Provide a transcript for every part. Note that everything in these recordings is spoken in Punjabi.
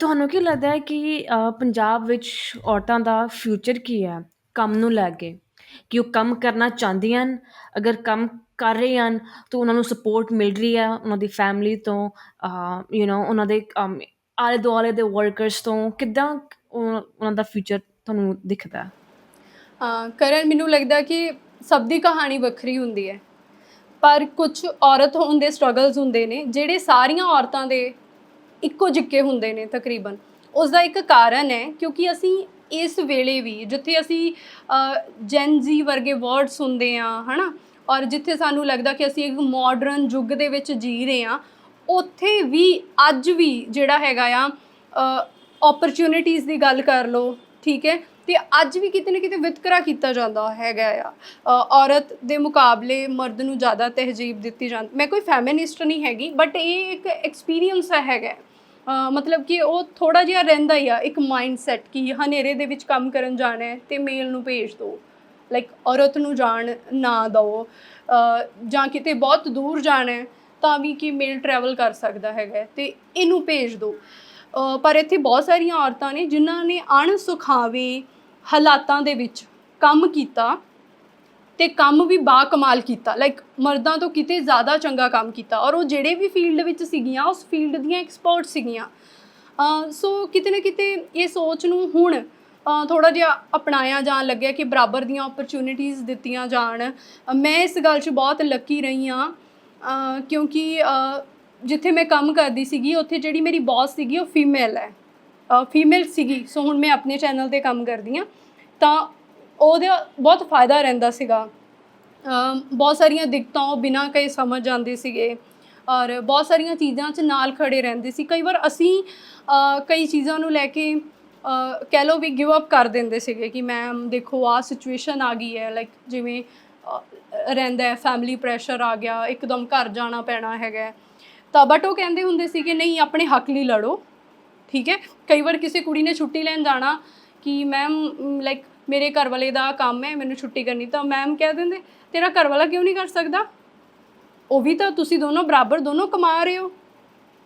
ਤੁਹਾਨੂੰ ਕੀ ਲੱਗਦਾ ਹੈ ਕਿ ਅ, ਪੰਜਾਬ ਵਿੱਚ ਔਰਤਾਂ ਦਾ ਫਿਊਚਰ ਕੀ ਹੈ ਕੰਮ ਨੂੰ ਲੈ ਕੇ? ਕਿ ਉਹ ਕੰਮ ਕਰਨਾ ਚਾਹੁੰਦੀਆਂ ਹਨ? ਅਗਰ ਕੰਮ ਕਰ ਰਹੇ ਹਨ ਤਾਂ ਉਹਨਾਂ ਨੂੰ ਸਪੋਰਟ ਮਿਲ ਰਹੀ ਹੈ ਉਹਨਾਂ ਦੀ ਫੈਮਿਲੀ ਤੋਂ? ਯੂ نو ਉਹਨਾਂ ਦੇ ਅਮ, ਆਲੇ ਦੁਆਲੇ ਦੇ ਵਰਕਰਸ ਤੋਂ? ਕਿੱਦਾਂ ਉਹ- ਉਹਨਾਂ ਦਾ ਫਿਊਚਰ ਤੁਹਾਨੂੰ ਦਿਖਦਾ ਹੈ? ਹਾਂ ਕਰਨ ਮੈਨੂੰ ਲੱਗਦਾ ਕਿ ਸਭ ਦੀ ਕਹਾਣੀ ਵੱਖਰੀ ਹੁੰਦੀ ਹੈ। ਪਰ ਕੁਝ ਔਰਤ ਹੋਣ ਦੇ ਸਟਰਗਲਸ ਹੁੰਦੇ ਨੇ ਜਿਹੜੇ ਸਾਰੀਆਂ ਔਰਤਾਂ ਦੇ ਇੱਕੋ ਜਿੱਕੇ ਹੁੰਦੇ ਨੇ ਤਕਰੀਬਨ। ਉਸ ਦਾ ਇੱਕ ਕਾਰਨ ਹੈ ਕਿਉਂਕਿ ਅਸੀਂ ਇਸ ਵੇਲੇ ਵੀ ਜਿੱਥੇ ਅਸੀਂ ਜੈਨ ਜੀ ਵਰਗੇ ਵਰਡ ਸੁਣਦੇ ਆ ਹਨਾ, ਔਰ ਜਿੱਥੇ ਸਾਨੂੰ ਲੱਗਦਾ ਕਿ ਅਸੀਂ ਇੱਕ ਮਾਡਰਨ ਯੁੱਗ ਦੇ ਵਿੱਚ ਜੀ ਰਹੇ ਆ ਉੱਥੇ ਵੀ ਅੱਜ ਵੀ ਜਿਹੜਾ ਹੈਗਾ ਆ ਓਪਰਚ्युनिटीज ਦੀ ਗੱਲ ਕਰ ਲੋ ਠੀਕ ਹੈ, ਤੇ ਅੱਜ ਵੀ ਕਿਤੇ ਨਾ ਕਿਤੇ ਵਿਤਕਰਾ ਕੀਤਾ ਜਾਂਦਾ ਹੈਗਾ ਆ। ਔਰਤ ਦੇ ਮੁਕਾਬਲੇ ਮਰਦ ਨੂੰ ਜ਼ਿਆਦਾ ਤਹਿਜੀਬ ਦਿੱਤੀ ਜਾਂਦੀ ਮੈਂ ਕੋਈ ਫੈਮਿਨਿਸਟ ਨਹੀਂ ਹੈਗੀ ਬਟ ਇਹ ਇੱਕ ਐਕਸਪੀਰੀਅੰਸ ਹੈਗਾ। ਮਤਲਬ ਕਿ ਉਹ ਥੋੜਾ ਜਿਹਾ ਰਹਿੰਦਾ ਹੀ ਆ, ਇੱਕ ਮਾਈਂਡਸੈਟ ਕਿ ਹਨੇਰੇ ਦੇ ਵਿੱਚ ਕੰਮ ਕਰਨ ਜਾਣਾ ਹੈ ਤੇ ਮੇਲ ਨੂੰ ਭੇਜ ਦਿਓ। ਲਾਈਕ ਔਰਤ ਨੂੰ ਜਾਣ ਨਾ ਦਿਓ ਜਾਂ ਕਿਤੇ ਬਹੁਤ ਦੂਰ ਜਾਣਾ ਹੈ ਤਾਂ ਵੀ ਕਿ ਮੇਲ ਟਰੈਵਲ ਕਰ ਸਕਦਾ ਹੈਗਾ ਤੇ ਇਹਨੂੰ ਭੇਜ ਦਿਓ। ਪਰ ਇੱਥੇ ਬਹੁਤ ਸਾਰੀਆਂ ਔਰਤਾਂ ਨੇ ਜਿਨ੍ਹਾਂ ਨੇ ਅਣਸੁਖਾਵੇਂ ਹਾਲਾਤਾਂ ਦੇ ਵਿੱਚ ਕੰਮ ਕੀਤਾ ਤੇ ਕੰਮ ਵੀ ਬਾ ਕਮਾਲ ਕੀਤਾ। ਲਾਈਕ ਮਰਦਾਂ ਤੋਂ ਕਿਤੇ ਜ਼ਿਆਦਾ ਚੰਗਾ ਕੰਮ ਕੀਤਾ। ਔਰ ਉਹ ਜਿਹੜੇ ਵੀ ਫੀਲਡ ਵਿੱਚ ਸੀਗੀਆਂ, ਉਸ ਫੀਲਡ ਦੀਆਂ ਐਕਸਪਰਟ ਸੀਗੀਆਂ। ਸੋ ਕਿਤੇ ਨਾ ਕਿਤੇ ਇਹ ਸੋਚ ਨੂੰ ਹੁਣ ਥੋੜਾ ਜਿਹਾ ਅਪਣਾਇਆ ਜਾਣ ਲੱਗਿਆ ਕਿ ਬਰਾਬਰ ਦੀਆਂ ਓਪਰਚ्युनिटीज ਦਿੱਤੀਆਂ ਜਾਣ। ਮੈਂ ਇਸ ਗੱਲ 'ਚ ਬਹੁਤ ਲੱਕੀ ਰਹੀ ਆ ਕਿਉਂਕਿ ਜਿੱਥੇ ਮੈਂ ਕੰਮ ਕਰਦੀ ਸੀਗੀ, ਉੱਥੇ ਜਿਹੜੀ ਮੇਰੀ ਬੌਸ ਸੀਗੀ, ਉਹ ਫੀਮੇਲ ਹੈ। ਫੀਮੇਲ ਸੀਗੀ। ਸੋ ਹੁਣ ਮੈਂ ਆਪਣੇ ਚੈਨਲ ਤੇ ਕੰਮ ਕਰਦੀ ਆ ਤਾਂ ਉਹਦਾ ਬਹੁਤ ਫਾਇਦਾ ਰਹਿੰਦਾ ਸੀਗਾ। ਬਹੁਤ ਸਾਰੀਆਂ ਦਿੱਕਤਾਂ ਉਹ ਬਿਨਾਂ ਕਹੇ ਸਮਝ ਜਾਂਦੇ ਸੀਗੇ। ਔਰ ਬਹੁਤ ਸਾਰੀਆਂ ਚੀਜ਼ਾਂ 'ਚ ਨਾਲ ਖੜੇ ਰਹਿੰਦੇ ਸੀ। ਕਈ ਵਾਰ ਅਸੀਂ ਕਈ ਚੀਜ਼ਾਂ ਨੂੰ ਲੈ ਕੇ ਕਹਿ ਲਓ ਵੀ ਗਿਵ ਅਪ ਕਰ ਦਿੰਦੇ ਸੀਗੇ ਕਿ ਮੈਮ ਦੇਖੋ, ਆਹ ਸਿਚੁਏਸ਼ਨ ਆ ਗਈ ਹੈ। ਲਾਈਕ ਜਿਵੇਂ ਰਹਿੰਦਾ ਹੈ ਫੈਮਿਲੀ ਪ੍ਰੈਸ਼ਰ ਆ ਗਿਆ, ਇੱਕਦਮ ਘਰ ਜਾਣਾ ਪੈਣਾ ਹੈਗਾ। ਤਾਂ ਬਟ ਉਹ ਕਹਿੰਦੇ ਹੁੰਦੇ ਸੀ ਕਿ ਨਹੀਂ, ਆਪਣੇ ਹੱਕ ਲਈ ਲੜੋ। ਠੀਕ ਹੈ? ਕਈ ਵਾਰ ਕਿਸੇ ਕੁੜੀ ਨੇ ਛੁੱਟੀ ਲੈਣ ਜਾਣਾ ਕਿ, ਮੈਮ ਲਾਈਕ ਮੇਰੇ ਘਰ ਵਾਲੇ ਦਾ ਕੰਮ ਹੈ, ਮੈਨੂੰ ਛੁੱਟੀ ਕਰਨੀ, ਤਾਂ ਮੈਮ ਕਹਿ ਦਿੰਦੇ, ਤੇਰਾ ਘਰ ਵਾਲਾ ਕਿਉਂ ਨਹੀਂ ਕਰ ਸਕਦਾ? ਉਹ ਵੀ ਤਾਂ ਤੁਸੀਂ ਦੋਨੋਂ ਬਰਾਬਰ ਦੋਨੋਂ ਕਮਾ ਰਹੇ ਹੋ।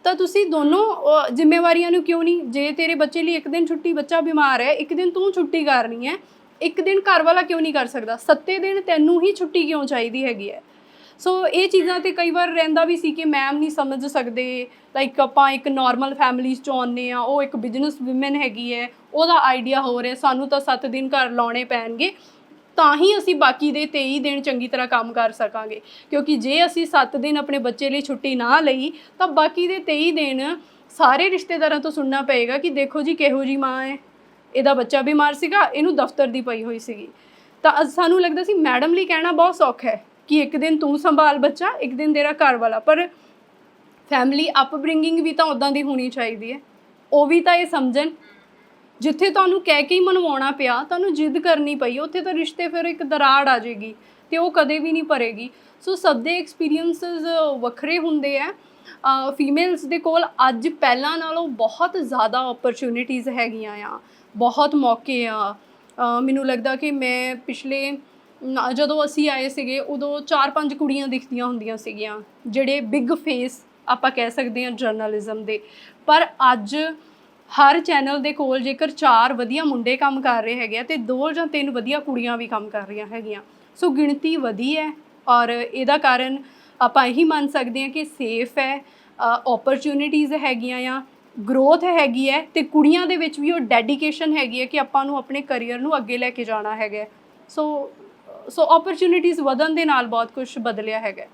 ਤਾਂ ਤੁਸੀਂ ਦੋਨੋਂ ਜ਼ਿੰਮੇਵਾਰੀਆਂ ਨੂੰ ਕਿਉਂ ਨਹੀਂ? ਜੇ ਤੇਰੇ ਬੱਚੇ ਲਈ ਇੱਕ ਦਿਨ ਛੁੱਟੀ, ਬੱਚਾ ਬਿਮਾਰ ਹੈ, ਇੱਕ ਦਿਨ ਤੂੰ ਛੁੱਟੀ ਕਰਨੀ ਹੈ, ਇੱਕ ਦਿਨ ਘਰ ਵਾਲਾ ਕਿਉਂ ਨਹੀਂ ਕਰ ਸਕਦਾ? ਸੱਤੇ ਦਿਨ ਤੈਨੂੰ ਹੀ ਛੁੱਟੀ ਕਿਉਂ ਚਾਹੀਦੀ ਹੈਗੀ ਹੈ? ਸੋ ਇਹ ਚੀਜ਼ਾਂ ਤੇ ਕਈ ਵਾਰ ਰਹਿੰਦਾ ਵੀ ਸੀ ਕਿ ਮੈਮ ਨਹੀਂ ਸਮਝ ਸਕਦੇ। ਲਾਈਕ ਆਪਾਂ ਇੱਕ ਨਾਰਮਲ ਫੈਮਿਲੀਜ਼ 'ਚੋਂ ਆਉਂਦੇ ਆ ਉਹ ਇੱਕ ਬਿਜ਼ਨਸ ਔਮਨ ਹੈਗੀ ਹੈ, ਉਹਦਾ ਆਈਡੀਆ ਹੋਰ ਹੈ ਸਾਨੂੰ ਤਾਂ 7 ਦਿਨ ਘਰ ਲਾਉਣੇ ਪੈਣਗੇ। ਤਾਂ ਹੀ ਅਸੀਂ ਬਾਕੀ ਦੇ 23 ਦਿਨ ਚੰਗੀ ਤਰ੍ਹਾਂ ਕੰਮ ਕਰ ਸਕਾਂਗੇ। ਕਿਉਂਕਿ ਜੇ ਅਸੀਂ 7 ਦਿਨ ਆਪਣੇ ਬੱਚੇ ਲਈ ਛੁੱਟੀ ਨਾ ਲਈ, ਤਾਂ ਬਾਕੀ ਦੇ 23 ਦਿਨ ਸਾਰੇ ਰਿਸ਼ਤੇਦਾਰਾਂ ਤੋਂ ਸੁਣਨਾ ਪਏਗਾ ਕਿ ਦੇਖੋ ਜੀ ਕਿਹੋ ਜੀ ਮਾਂ ਹੈ। ਇਹਦਾ ਬੱਚਾ ਬਿਮਾਰ ਸੀਗਾ, ਇਹਨੂੰ ਦਫ਼ਤਰ ਦੀ ਪਈ ਹੋਈ ਸੀਗੀ। ਤਾਂ ਅਸ- ਸਾਨੂੰ ਲੱਗਦਾ ਸੀ ਮੈਡਮ ਲਈ ਕਹਿਣਾ ਬਹੁਤ ਸੌਖਾ ਹੈ। ਕਿ ਇੱਕ ਦਿਨ ਤੂੰ ਸੰਭਾਲ ਬੱਚਾ, ਇੱਕ ਦਿਨ ਤੇਰਾ ਘਰ ਵਾਲਾ। ਪਰ ਫੈਮਿਲੀ ਅਪਬ੍ਰਿੰਗਿੰਗ ਵੀ ਤਾਂ ਉਦਾਂ ਦੀ ਹੋਣੀ ਚਾਹੀਦੀ ਹੈ। ਉਹ ਵੀ ਤਾਂ ਇਹ ਸਮਝਣ। ਜਿੱਥੇ ਤੁਹਾਨੂੰ ਕਹਿ ਕੇ ਹੀ ਮਨਵਾਉਣਾ ਪਿਆ, ਤੁਹਾਨੂੰ ਜਿੱਦ ਕਰਨੀ ਪਈ, ਉੱਥੇ ਤਾਂ ਰਿਸ਼ਤੇ ਫਿਰ ਇੱਕ ਦਰਾੜ ਆ ਜਾਏਗੀ ਤੇ ਉਹ ਕਦੇ ਵੀ ਨਹੀਂ ਭਰੇਗੀ। ਸੋ ਸਭ ਦੇ ਐਕਸਪੀਰੀਐਂਸਸ ਵੱਖਰੇ ਹੁੰਦੇ ਆ। ਫੀਮੇਲਸ ਦੇ ਕੋਲ ਅੱਜ ਪਹਿਲਾਂ ਨਾਲੋਂ ਬਹੁਤ ਜ਼ਿਆਦਾ ਓਪਰਚ्युनिटीज ਹੈਗੀਆਂ ਆ। ਬਹੁਤ ਮੌਕੇ ਆ। ਮੈਨੂੰ ਲੱਗਦਾ ਕਿ ਮੈਂ ਪਿਛਲੇ ਨਾ- ਜਦੋਂ ਅਸੀਂ ਆਏ ਸੀਗੇ, ਉਦੋਂ ਚਾਰ ਪੰਜ ਕੁੜੀਆਂ ਦਿਖਦੀਆਂ ਹੁੰਦੀਆਂ ਸੀਗੀਆਂ, ਜਿਹੜੇ ਬਿਗ ਫੇਸ ਆਪਾਂ ਕਹਿ ਸਕਦੇ ਹਾਂ ਜਰਨਲਿਜ਼ਮ ਦੇ। ਪਰ ਅੱਜ ਹਰ ਚੈਨਲ ਦੇ ਕੋਲ ਜੇਕਰ ਚਾਰ ਵਧੀਆ ਮੁੰਡੇ ਕੰਮ ਕਰ ਰਹੇ ਹੈਗੇ ਆ, ਤੇ ਦੋ ਜਾਂ ਤਿੰਨ ਵਧੀਆ ਕੁੜੀਆਂ ਵੀ ਕੰਮ ਕਰ ਰਹੀਆਂ ਹੈਗੀਆਂ। ਸੋ ਗਿਣਤੀ ਵਧੀ ਹੈ ਔਰ ਇਹਦਾ ਕਾਰਨ ਆਪਾਂ ਇਹੀ ਮੰਨ ਸਕਦੇ ਹਾਂ ਕਿ ਸੇਫ ਹੈ ਓਪਰਚ्युनिटीज ਹੈਗੀਆਂ ਆ ਗਰੋਥ ਹੈਗੀ ਹੈ ਤੇ ਕੁੜੀਆਂ ਦੇ ਵਿੱਚ ਵੀ ਉਹ ਡੈਡੀਕੇਸ਼ਨ ਹੈਗੀ ਹੈ ਕਿ ਆਪਾਂ ਨੂੰ ਆਪਣੇ ਕੈਰੀਅਰ ਨੂੰ ਅੱਗੇ ਲੈ ਕੇ ਜਾਣਾ ਹੈਗਾ ਸੋ ਸੋ ਓਪਰਚ्युनिटीज ਵਧਣ ਦੇ ਨਾਲ ਬਹੁਤ ਕੁਝ ਬਦਲਿਆ ਹੈਗਾ